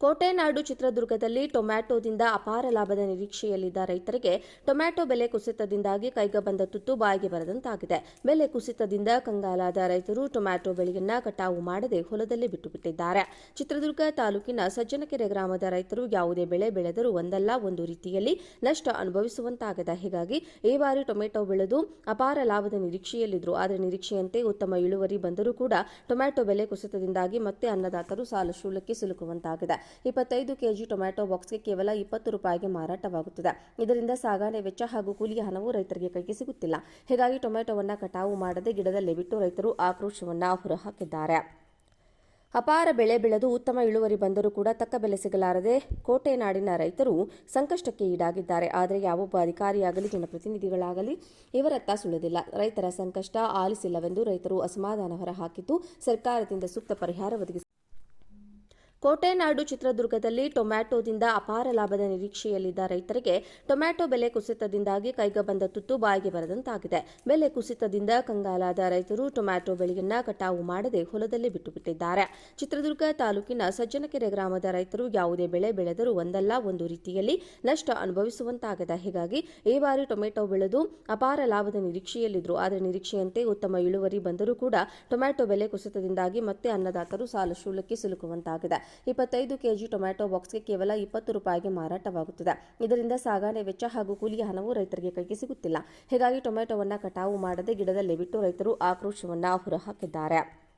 ಕೋಟೆನಾಡು ಚಿತ್ರದುರ್ಗದಲ್ಲಿ ಟೊಮ್ಯಾಟೋದಿಂದ ಅಪಾರ ಲಾಭದ ನಿರೀಕ್ಷೆಯಲ್ಲಿದ್ದ ರೈತರಿಗೆ ಟೊಮ್ಯಾಟೊ ಬೆಲೆ ಕುಸಿತದಿಂದಾಗಿ ಕೈಗೆ ಬಂದ ತುತ್ತು ಬಾಯಿಗೆ ಬರದಂತಾಗಿದೆ. ಬೆಲೆ ಕುಸಿತದಿಂದ ಕಂಗಾಲಾದ ರೈತರು ಟೊಮ್ಯಾಟೊ ಬೆಳೆಯನ್ನ ಕಟಾವು ಮಾಡದೆ ಹೊಲದಲ್ಲಿ ಬಿಟ್ಟುಬಿಟ್ಟಿದ್ದಾರೆ. ಚಿತ್ರದುರ್ಗ ತಾಲೂಕಿನ ಸಜ್ಜನಕೆರೆ ಗ್ರಾಮದ ರೈತರು ಯಾವುದೇ ಬೆಳೆ ಬೆಳೆದರೂ ಒಂದಲ್ಲ, ಒಂದು ರೀತಿಯಲ್ಲಿ ನಷ್ಟ ಅನುಭವಿಸುವಂತಾಗಿದೆ ಹೀಗಾಗಿ ಈ ಬಾರಿ ಟೊಮೆಟೊ ಬೆಳೆದು ಅಪಾರ ಲಾಭದ ನಿರೀಕ್ಷೆಯಲ್ಲಿದ್ದರು ಆದರೆ ನಿರೀಕ್ಷೆಯಂತೆ ಉತ್ತಮ ಇಳುವರಿ ಬಂದರೂ ಕೂಡ ಟೊಮ್ಯಾಟೊ ಬೆಲೆ ಕುಸಿತದಿಂದಾಗಿ ಮತ್ತೆ ಅನ್ನದಾತರು ಸಾಲ ಶೂಲಕ್ಕೆ ಸಿಲುಕುವಂತಾಗಿದೆ. ಇಪ್ಪತ್ತೈದು ಕೆಜಿ ಟೊಮ್ಯಾಟೊ ಬಾಕ್ಸ್ಗೆ ಕೇವಲ ಇಪ್ಪತ್ತು ರೂಪಾಯಿಗೆ ಮಾರಾಟವಾಗುತ್ತದೆ. ಇದರಿಂದ ಸಾಗಣೆ ವೆಚ್ಚ ಹಾಗೂ ಕೂಲಿಯ ಹಣವು ರೈತರಿಗೆ ಕೈಗೆ ಸಿಗುತ್ತಿಲ್ಲ. ಹೀಗಾಗಿ ಟೊಮೆಟೊವನ್ನು ಕಟಾವು ಮಾಡದೆ ಗಿಡದಲ್ಲೇ ಬಿಟ್ಟು ರೈತರು ಆಕ್ರೋಶವನ್ನ ಹೊರಹಾಕಿದ್ದಾರೆ. ಅಪಾರ ಬೆಳೆ ಬೆಳೆದು ಉತ್ತಮ ಇಳುವರಿ ಬಂದರೂ ಕೂಡ ತಕ್ಕ ಬೆಲೆ ಸಿಗಲಾರದೆ ಕೋಟೆನಾಡಿನ ರೈತರು ಸಂಕಷ್ಟಕ್ಕೆ ಈಡಾಗಿದ್ದಾರೆ. ಆದರೆ ಯಾವೊಬ್ಬ ಅಧಿಕಾರಿಯಾಗಲಿ, ಜನಪ್ರತಿನಿಧಿಗಳಾಗಲಿ ಇವರತ್ತ ಸುಳಿದಿಲ್ಲ. ರೈತರ ಸಂಕಷ್ಟ ಆಲಿಸಿಲ್ಲವೆಂದು ರೈತರು ಅಸಮಾಧಾನ ಹೊರಹಾಕಿದ್ದು ಸರ್ಕಾರದಿಂದ ಸೂಕ್ತ ಪರಿಹಾರ ಒದಗಿಸಿ ಕೋಟೆನಾಡು ಚಿತ್ರದುರ್ಗದಲ್ಲಿ ಟೊಮ್ಯಾಟೋದಿಂದ ಅಪಾರ ಲಾಭದ ನಿರೀಕ್ಷೆಯಲ್ಲಿದ್ದ ರೈತರಿಗೆ ಟೊಮ್ಯಾಟೊ ಬೆಲೆ ಕುಸಿತದಿಂದಾಗಿ ಕೈಗೆ ಬಂದ ತುತ್ತು ಬಾಯಿಗೆ ಬರದಂತಾಗಿದೆ. ಬೆಲೆ ಕುಸಿತದಿಂದ ಕಂಗಾಲಾದ ರೈತರು ಟೊಮ್ಯಾಟೊ ಬೆಳೆಯನ್ನ ಕಟಾವು ಮಾಡದೆ ಹೊಲದಲ್ಲಿ ಬಿಟ್ಟುಬಿಟ್ಟಿದ್ದಾರೆ. ಚಿತ್ರದುರ್ಗ ತಾಲೂಕಿನ ಸಜ್ಜನಕೆರೆ ಗ್ರಾಮದ ರೈತರು ಯಾವುದೇ ಬೆಳೆ ಬೆಳೆದರೂ ಒಂದಲ್ಲ, ಒಂದು ರೀತಿಯಲ್ಲಿ ನಷ್ಟ ಅನುಭವಿಸುವಂತಾಗಿದೆ ಹೀಗಾಗಿ ಈ ಬಾರಿ ಟೊಮೆಟೊ ಬೆಳೆದು ಅಪಾರ ಲಾಭದ ನಿರೀಕ್ಷೆಯಲ್ಲಿದ್ದರು ಆದರೆ ನಿರೀಕ್ಷೆಯಂತೆ ಉತ್ತಮ ಇಳುವರಿ ಬಂದರೂ ಕೂಡ ಟೊಮ್ಯಾಟೊ ಬೆಲೆ ಕುಸಿತದಿಂದಾಗಿ ಮತ್ತೆ ಅನ್ನದಾತರು ಸಾಲ ಶೂಲಕ್ಕೆ ಸಿಲುಕುವಂತಾಗಿದೆ. ಇಪ್ಪತ್ತೈದು ಕೆಜಿ ಟೊಮ್ಯಾಟೊ ಬಾಕ್ಸ್ಗೆ ಕೇವಲ ಇಪ್ಪತ್ತು ರೂಪಾಯಿಗೆ ಮಾರಾಟವಾಗುತ್ತದೆ. ಇದರಿಂದ ಸಾಗಣೆ ವೆಚ್ಚ ಹಾಗೂ ಕೂಲಿಯ ಹಣವು ರೈತರಿಗೆ ಕೈಗೆ ಸಿಗುತ್ತಿಲ್ಲ. ಹೀಗಾಗಿ ಟೊಮೆಟೊವನ್ನು ಕಟಾವು ಮಾಡದೆ ಗಿಡದಲ್ಲೇ ಬಿಟ್ಟು ರೈತರು ಆಕ್ರೋಶವನ್ನು ಹೊರಹಾಕಿದ್ದಾರೆ.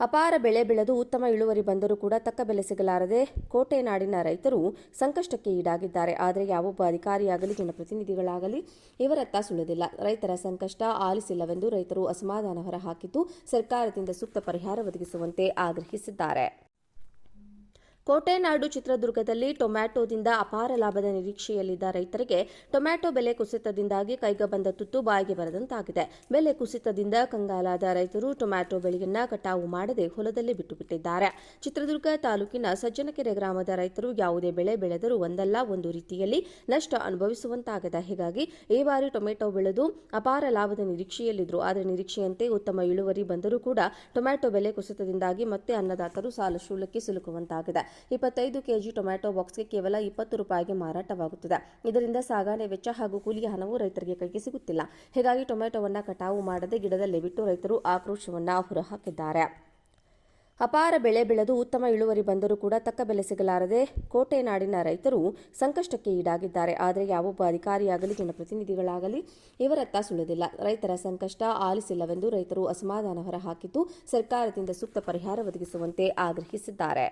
ಅಪಾರ ಬೆಳೆ ಬೆಳೆದು ಉತ್ತಮ ಇಳುವರಿ ಬಂದರೂ ಕೂಡ ತಕ್ಕ ಬೆಲೆ ಸಿಗಲಾರದೆ ಕೋಟೆನಾಡಿನ ರೈತರು ಸಂಕಷ್ಟಕ್ಕೆ ಈಡಾಗಿದ್ದಾರೆ. ಆದರೆ ಯಾವೊಬ್ಬ ಅಧಿಕಾರಿಯಾಗಲಿ, ಜನಪ್ರತಿನಿಧಿಗಳಾಗಲಿ ಇವರತ್ತ ಸುಳಿದಿಲ್ಲ. ರೈತರ ಸಂಕಷ್ಟ ಆಲಿಸಿಲ್ಲವೆಂದು ರೈತರು ಅಸಮಾಧಾನ ಹೊರಹಾಕಿದ್ದು ಸರ್ಕಾರದಿಂದ ಸೂಕ್ತ ಪರಿಹಾರ ಒದಗಿಸುವಂತೆ ಆಗ್ರಹಿಸಿದ್ದಾರೆ. ಕೋಟೆನಾಡು ಚಿತ್ರದುರ್ಗದಲ್ಲಿ ಟೊಮ್ಯಾಟೋದಿಂದ ಅಪಾರ ಲಾಭದ ನಿರೀಕ್ಷೆಯಲ್ಲಿದ್ದ ರೈತರಿಗೆ ಟೊಮ್ಯಾಟೊ ಬೆಲೆ ಕುಸಿತದಿಂದಾಗಿ ಕೈಗೆ ಬಂದ ತುತ್ತು ಬಾಯಿಗೆ ಬರದಂತಾಗಿದೆ. ಬೆಲೆ ಕುಸಿತದಿಂದ ಕಂಗಾಲಾದ ರೈತರು ಟೊಮ್ಯಾಟೊ ಬೆಳೆಯನ್ನ ಕಟಾವು ಮಾಡದೆ ಹೊಲದಲ್ಲಿ ಬಿಟ್ಟುಬಿಟ್ಟಿದ್ದಾರೆ. ಚಿತ್ರದುರ್ಗ ತಾಲೂಕಿನ ಸಜ್ಜನಕೆರೆ ಗ್ರಾಮದ ರೈತರು ಯಾವುದೇ ಬೆಳೆ ಬೆಳೆದರೂ ಒಂದಲ್ಲ, ಒಂದು ರೀತಿಯಲ್ಲಿ ನಷ್ಟ ಅನುಭವಿಸುವಂತಾಗಿದೆ ಹೀಗಾಗಿ ಈ ಬಾರಿ ಟೊಮೆಟೊ ಬೆಳೆದು ಅಪಾರ ಲಾಭದ ನಿರೀಕ್ಷೆಯಲ್ಲಿದ್ದರು ಆದರೆ ನಿರೀಕ್ಷೆಯಂತೆ ಉತ್ತಮ ಇಳುವರಿ ಬಂದರೂ ಕೂಡ ಟೊಮ್ಯಾಟೊ ಬೆಲೆ ಕುಸಿತದಿಂದಾಗಿ ಮತ್ತೆ ಅನ್ನದಾತರು ಸಾಲ ಶೂಲಕ್ಕೆ ಸಿಲುಕುವಂತಾಗಿದೆ. ಇಪ್ಪತ್ತೈದು ಕೆಜಿ ಟೊಮ್ಯಾಟೊ ಬಾಕ್ಸ್ಗೆ ಕೇವಲ ಇಪ್ಪತ್ತು ರೂಪಾಯಿಗೆ ಮಾರಾಟವಾಗುತ್ತದೆ. ಇದರಿಂದ ಸಾಗಣೆ ವೆಚ್ಚ ಹಾಗೂ ಕೂಲಿಯ ಹಣವು ರೈತರಿಗೆ ಕೈಗೆ ಸಿಗುತ್ತಿಲ್ಲ. ಹೀಗಾಗಿ ಟೊಮೆಟೊವನ್ನು ಕಟಾವು ಮಾಡದೆ ಗಿಡದಲ್ಲೇ ಬಿಟ್ಟು ರೈತರು ಆಕ್ರೋಶವನ್ನು ಹೊರಹಾಕಿದ್ದಾರೆ. ಅಪಾರ ಬೆಳೆ ಬೆಳೆದು ಉತ್ತಮ ಇಳುವರಿ ಬಂದರೂ ಕೂಡ ತಕ್ಕ ಬೆಲೆ ಸಿಗಲಾರದೆ ಕೋಟೆನಾಡಿನ ರೈತರು ಸಂಕಷ್ಟಕ್ಕೆ ಈಡಾಗಿದ್ದಾರೆ. ಆದರೆ ಯಾವೊಬ್ಬ ಅಧಿಕಾರಿಯಾಗಲಿ, ಜನಪ್ರತಿನಿಧಿಗಳಾಗಲಿ ಇವರತ್ತ ಸುಳಿದಿಲ್ಲ. ರೈತರ ಸಂಕಷ್ಟ ಆಲಿಸಿಲ್ಲವೆಂದು ರೈತರು ಅಸಮಾಧಾನ ಹೊರಹಾಕಿದ್ದು ಸರ್ಕಾರದಿಂದ ಸೂಕ್ತ ಪರಿಹಾರ ಒದಗಿಸುವಂತೆ ಆಗ್ರಹಿಸಿದ್ದಾರೆ.